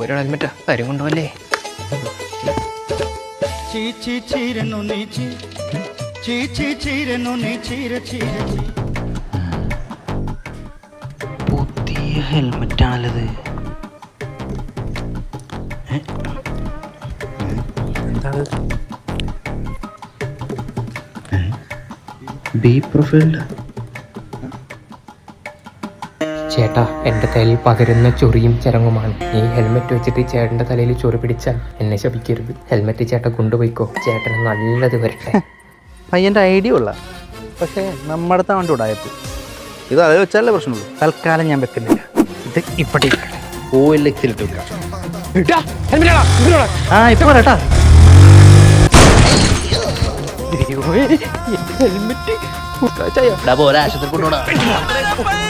ഒരു ഹെൽമെറ്റാ കാര്യം കൊണ്ടുപോലേ ചീച്ചി പുതിയ ഹെൽമെറ്റ് ബി പ്രൊഫൈൽ ചേട്ടാ എന്റെ തലയിൽ പകരുന്ന ചൊറിയും ചരങ്ങുമാണ്. ഈ ഹെൽമെറ്റ് വെച്ചിട്ട് ചേട്ടന്റെ തലയിൽ ചൊറി പിടിച്ചാൽ എന്നെ ശപിക്കരുത്. ഹെൽമെറ്റ് ചേട്ടൻ കൊണ്ടുപോയിക്കോ. ചേട്ടന് നല്ലത് വരട്ടെ. പയ്യന്റെ ഐഡിയ ഉള്ള. പക്ഷേ നമ്മുടെ വണ്ടി ഉടായപ്പ് ഇത് അത് വെച്ചാലേ പ്രശ്നമുള്ളൂ. തൽക്കാലം ഞാൻ വെക്കുന്നില്ല. ഇത് ഇപ്പട്ടി ഓ എൽ എക്സിലിട്ട് വെക്കാം ആ ഇപ്പൊ ഹെൽമെറ്റ് പോരാ ആശുപത്രി കൊണ്ടുപോടാ